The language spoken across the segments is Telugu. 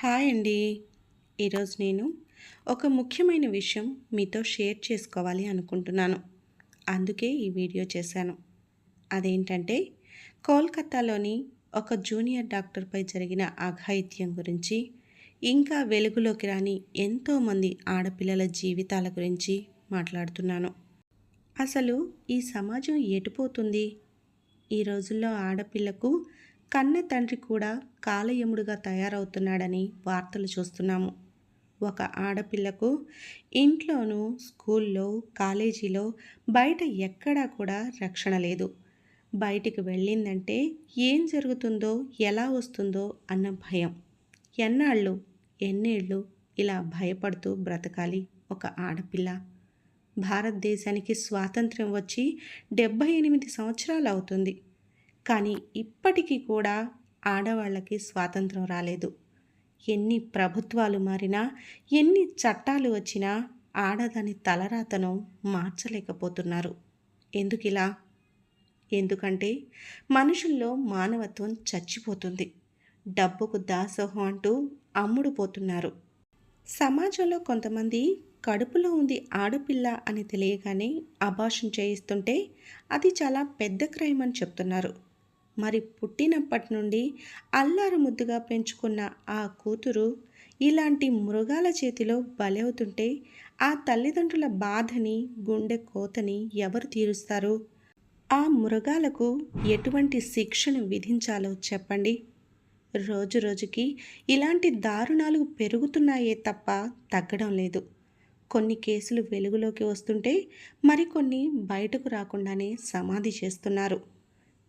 హాయ్ అండి. ఈరోజు నేను ఒక ముఖ్యమైన విషయం మీతో షేర్ చేసుకోవాలి అనుకుంటున్నాను. అందుకే ఈ వీడియో చేశాను. అదేంటంటే కోల్కతాలోని ఒక జూనియర్ డాక్టర్పై జరిగిన అఘాయిత్యం గురించి ఇంకా వెలుగులోకి రాని ఎంతోమంది ఆడపిల్లల జీవితాల గురించి మాట్లాడుతున్నాను. అసలు ఈ సమాజం ఎటుపోతుంది? ఈ రోజుల్లో ఆడపిల్లకు కన్న తండ్రి కూడా కాలయముడుగా తయారవుతున్నాడని వార్తలు చూస్తున్నాము. ఒక ఆడపిల్లకు ఇంట్లోనూ స్కూల్లో కాలేజీలో బయట ఎక్కడా కూడా రక్షణ లేదు. బయటికి వెళ్ళిందంటే ఏం జరుగుతుందో ఎలా వస్తుందో అన్న భయం. ఎన్నాళ్ళు ఎన్నేళ్ళు ఇలా భయపడుతూ బ్రతకాలి ఒక ఆడపిల్ల? భారతదేశానికి స్వాతంత్ర్యం వచ్చి డెబ్భై ఎనిమిది సంవత్సరాలు అవుతుంది. కానీ ఇప్పటికీ కూడా ఆడవాళ్ళకి స్వాతంత్రం రాలేదు. ఎన్ని ప్రభుత్వాలు మారినా ఎన్ని చట్టాలు వచ్చినా ఆడదాని తలరాతను మార్చలేకపోతున్నారు. ఎందుకిలా? ఎందుకంటే మనుషుల్లో మానవత్వం చచ్చిపోతుంది. డబ్బుకు దాసోహం అంటూ అమ్ముడుపోతున్నారు సమాజంలో కొంతమంది కడుపులో ఉంది ఆడపిల్ల అని తెలియగానే అభాషం చేయిస్తుంటే అది చాలా పెద్ద క్రైమ్ అని చెప్తున్నారు. మరి పుట్టినప్పటి నుండి అల్లారు ముద్దుగా పెంచుకున్న ఆ కూతురు ఇలాంటి మృగాల చేతిలో బలవుతుంటే ఆ తల్లిదండ్రుల బాధని గుండె కోతని ఎవరు తీరుస్తారు? ఆ మృగాలకు ఎటువంటి శిక్షను విధించాలో చెప్పండి. రోజు రోజుకి ఇలాంటి దారుణాలు పెరుగుతున్నాయే తప్ప తగ్గడం లేదు. కొన్ని కేసులు వెలుగులోకి వస్తుంటే మరికొన్ని బయటకు రాకుండానే సమాధి చేస్తున్నారు.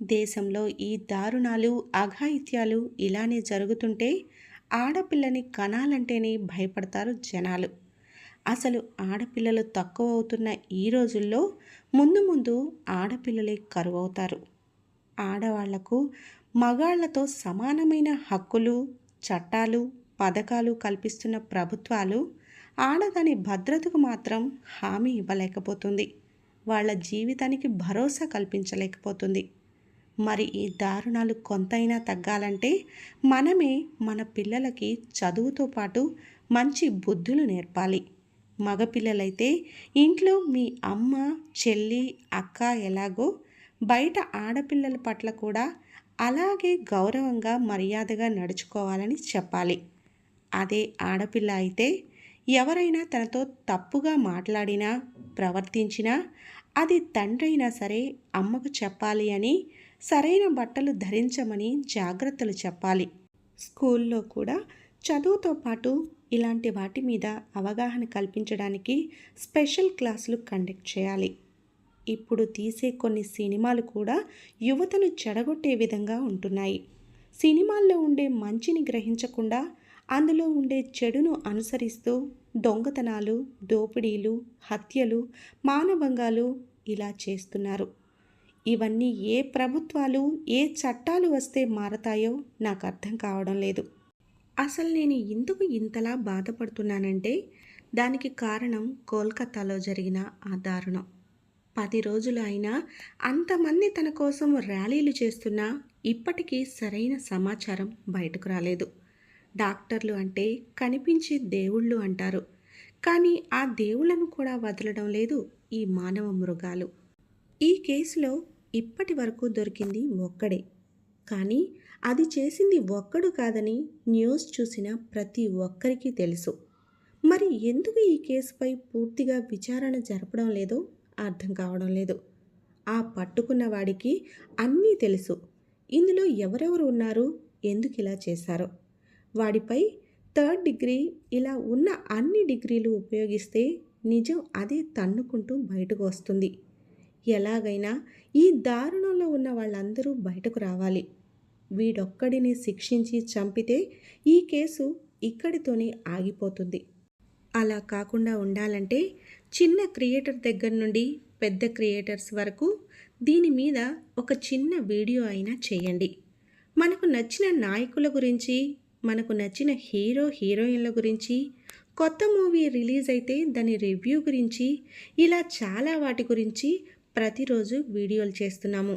దేశంలో ఈ దారుణాలు అఘాయిత్యాలు ఇలానే జరుగుతుంటే ఆడపిల్లని కనాలంటేనే భయపడతారు జనాలు. అసలు ఆడపిల్లలు తక్కువ అవుతున్న ఈ రోజుల్లో ముందు ముందు ఆడపిల్లలే కరువవుతారు. ఆడవాళ్ళకు మగాళ్ళతో సమానమైన హక్కులు చట్టాలు పథకాలు కల్పిస్తున్న ప్రభుత్వాలు ఆడదాని భద్రతకు మాత్రం హామీ ఇవ్వలేకపోతుంది. వాళ్ళ జీవితానికి భరోసా కల్పించలేకపోతుంది. మరి ఈ దారుణాలు కొంతైనా తగ్గాలంటే మనమే మన పిల్లలకి చదువుతో పాటు మంచి బుద్ధులు నేర్పాలి. మగపిల్లలైతే ఇంట్లో మీ అమ్మ చెల్లి అక్క ఎలాగో బయట ఆడపిల్లల పట్ల కూడా అలాగే గౌరవంగా మర్యాదగా నడుచుకోవాలని చెప్పాలి. అదే ఆడపిల్ల అయితే ఎవరైనా తనతో తప్పుగా మాట్లాడినా ప్రవర్తించినా అది తండ్రైనా సరే అమ్మకు చెప్పాలి అని సరైన బట్టలు ధరించమని జాగ్రత్తలు చెప్పాలి. స్కూల్లో కూడా చదువుతో పాటు ఇలాంటి వాటి మీద అవగాహన కల్పించడానికి స్పెషల్ క్లాసులు కండక్ట్ చేయాలి. ఇప్పుడు తీసే కొన్ని సినిమాలు కూడా యువతను చెడగొట్టే విధంగా ఉంటున్నాయి. సినిమాల్లో ఉండే మంచిని గ్రహించకుండా అందులో ఉండే చెడును అనుసరిస్తూ దొంగతనాలు దోపిడీలు హత్యలు మానభంగాలు ఇలా చేస్తున్నారు. ఇవన్నీ ఏ ప్రభుత్వాలు ఏ చట్టాలు వస్తే మారతాయో నాకు అర్థం కావడం లేదు. అసలు నేను ఎందుకు ఇంతలా బాధపడుతున్నానంటే దానికి కారణం కోల్కతాలో జరిగిన ఆ దారుణం. పది రోజులు అయినా అంతమంది తన కోసం ర్యాలీలు చేస్తున్నా ఇప్పటికీ సరైన సమాచారం బయటకు రాలేదు. డాక్టర్లు అంటే కనిపించే దేవుళ్ళు అంటారు. కానీ ఆ దేవుళ్ళను కూడా వదలడం లేదు ఈ మానవ మృగాలు. ఈ కేసులో ఇప్పటి వరకు దొరికింది ఒక్కడే. కానీ అది చేసింది ఒక్కడు కాదని న్యూస్ చూసిన ప్రతి ఒక్కరికి తెలుసు. మరి ఎందుకు ఈ కేసుపై పూర్తిగా విచారణ జరపడం లేదో అర్థం కావడం లేదు. ఆ పట్టుకున్న వాడికి అన్నీ తెలుసు. ఇందులో ఎవరెవరు ఉన్నారు? ఎందుకు ఇలా చేశారో? వాడిపై థర్డ్ డిగ్రీ ఇలా ఉన్న అన్ని డిగ్రీలు ఉపయోగిస్తే నిజం అదే తన్నుకుంటూ బయటకు వస్తుంది. ఎలాగైనా ఈ దారుణంలో ఉన్న వాళ్ళందరూ బయటకు రావాలి. వీడొక్కడిని శిక్షించి చంపితే ఈ కేసు ఇక్కడితోనే ఆగిపోతుంది. అలా కాకుండా ఉండాలంటే చిన్న క్రియేటర్ దగ్గర నుండి పెద్ద క్రియేటర్స్ వరకు దీని మీద ఒక చిన్న వీడియో అయినా చేయండి. మనకు నచ్చిన నాయకుల గురించి మనకు నచ్చిన హీరో హీరోయిన్ల గురించి కొత్త మూవీ రిలీజ్ అయితే దాని రివ్యూ గురించి ఇలా చాలా వాటి గురించి ప్రతిరోజు వీడియోలు చేస్తున్నాము.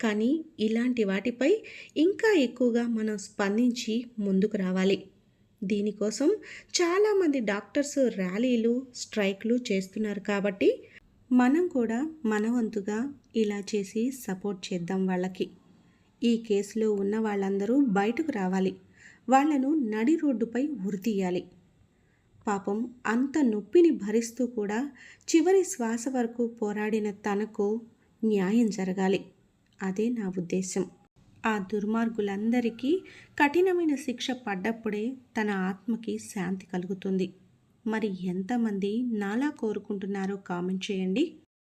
కానీ ఇలాంటి వాటిపై ఇంకా ఎక్కువగా మనం స్పందించి ముందుకు రావాలి. దీనికోసం చాలామంది డాక్టర్స్ ర్యాలీలు స్ట్రైక్లు చేస్తున్నారు కాబట్టి మనం కూడా మన వంతుగా ఇలా చేసి సపోర్ట్ చేద్దాం వాళ్ళకి. ఈ కేసులో ఉన్న వాళ్ళందరూ బయటకు రావాలి. వాళ్ళను నడి రోడ్డుపై ఉరితీయాలి పాపం అంత నొప్పిని భరిస్తూ కూడా చివరి శ్వాస వరకు పోరాడిన తనకు న్యాయం జరగాలి. అదే నా ఉద్దేశం ఆ దుర్మార్గులందరికీ కఠినమైన శిక్ష పడ్డప్పుడే తన ఆత్మకి శాంతి కలుగుతుంది. మరి ఎంతమంది నాలా కోరుకుంటున్నారో కామెంట్ చేయండి.